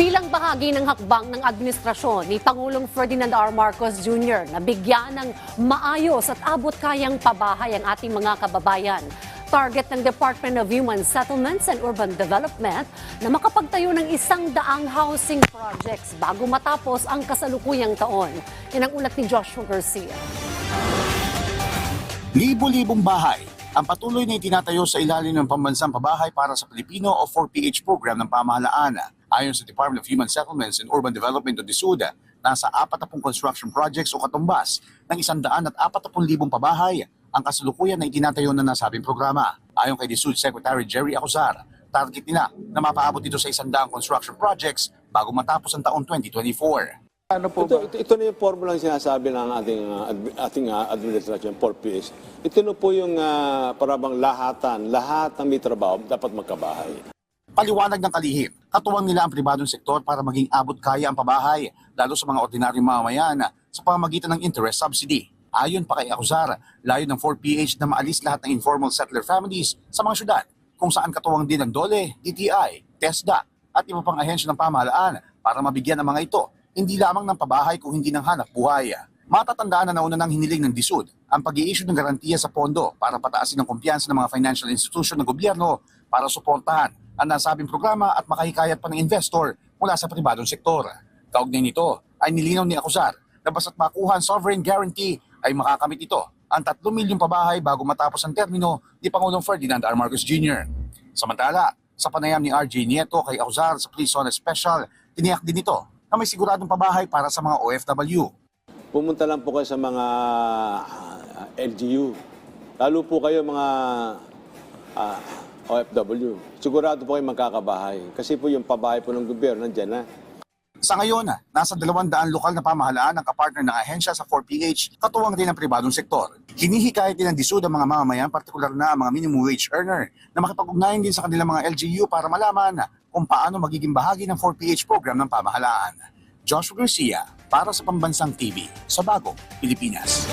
Bilang bahagi ng hakbang ng administrasyon ni Pangulong Ferdinand R. Marcos Jr. na bigyan ng maayos at abot kayang pabahay ang ating mga kababayan. Target ng Department of Human Settlements and Urban Development na makapagtayo ng isang daang housing projects bago matapos ang kasalukuyang taon. Yan ang ulat ni Joshua Garcia. Libo-libong bahay ang patuloy na itinatayo sa ilalim ng pambansang pabahay para sa Pilipino o 4PH program ng pamahalaan. Ayon sa Department of Human Settlements and Urban Development o DSUD, nasa 40 construction projects o katumbas ng 140,000 pabahay ang kasalukuyan na itinatayo na nasabing programa. Ayon kay DSUD Secretary Jerry Acuzar, target nila na mapaabot ito sa 100 construction projects bago matapos ang taong 2024. Ano po Ito, ito, ito na yung formula ang sinasabi ng ating, uh, ating uh, administration, 4Ps. Ito na po yung uh, parabang lahatan, lahat ng may trabaho dapat magkabahay. Paliwanag ng kalihim, katuwang nila ang pribadong sektor para maging abot kaya ang pabahay, lalo sa mga ordinaryong mamamayan sa pamamagitan ng interest subsidy. Ayon pa kay Acuzar, layo ng 4PH na maalis lahat ng informal settler families sa mga syudad, kung saan katuwang din ang DOLE, DTI, TESDA at iba pang ahensya ng pamahalaan para mabigyan ng mga ito, hindi lamang ng pabahay kung hindi ng hanap buhay. Matatandaan na nauna ng hiniling ng DSUD ang pag issue ng garantiya sa pondo para pataasin ang kumpiyansa ng mga financial institution ng gobyerno para suportahan ang nasabing programa at makahikayat pa ng investor mula sa pribadong sektor. Kaugnay nito ay nilinaw ni Acuzar na basta't makuha ang sovereign guarantee ay makakamit ito ang 3 milyong pabahay bago matapos ang termino ni Pangulong Ferdinand R. Marcos Jr. Samantala, sa panayam ni RJ Nieto kay Acuzar sa Zone Special, tiniyak din ito na may siguradong pabahay para sa mga OFW. Pumunta lang po kayo sa mga uh, LGU. Lalo po kayo mga uh, OFW. Sigurado po kayo magkakabahay. Kasi po yung pabahay po ng gobyerno, nandyan na. Sa ngayon, nasa 200 lokal na pamahalaan ang kapartner ng ahensya sa 4PH, katuwang din ang pribadong sektor. Hinihikayat din ng DSUD ang mga mamamayan, partikular na ang mga minimum wage earner, na makipag-ugnayan din sa kanilang mga LGU para malaman kung paano magiging bahagi ng 4PH program ng pamahalaan. Joshua Garcia, para sa Pambansang TV, sa Bagong Pilipinas.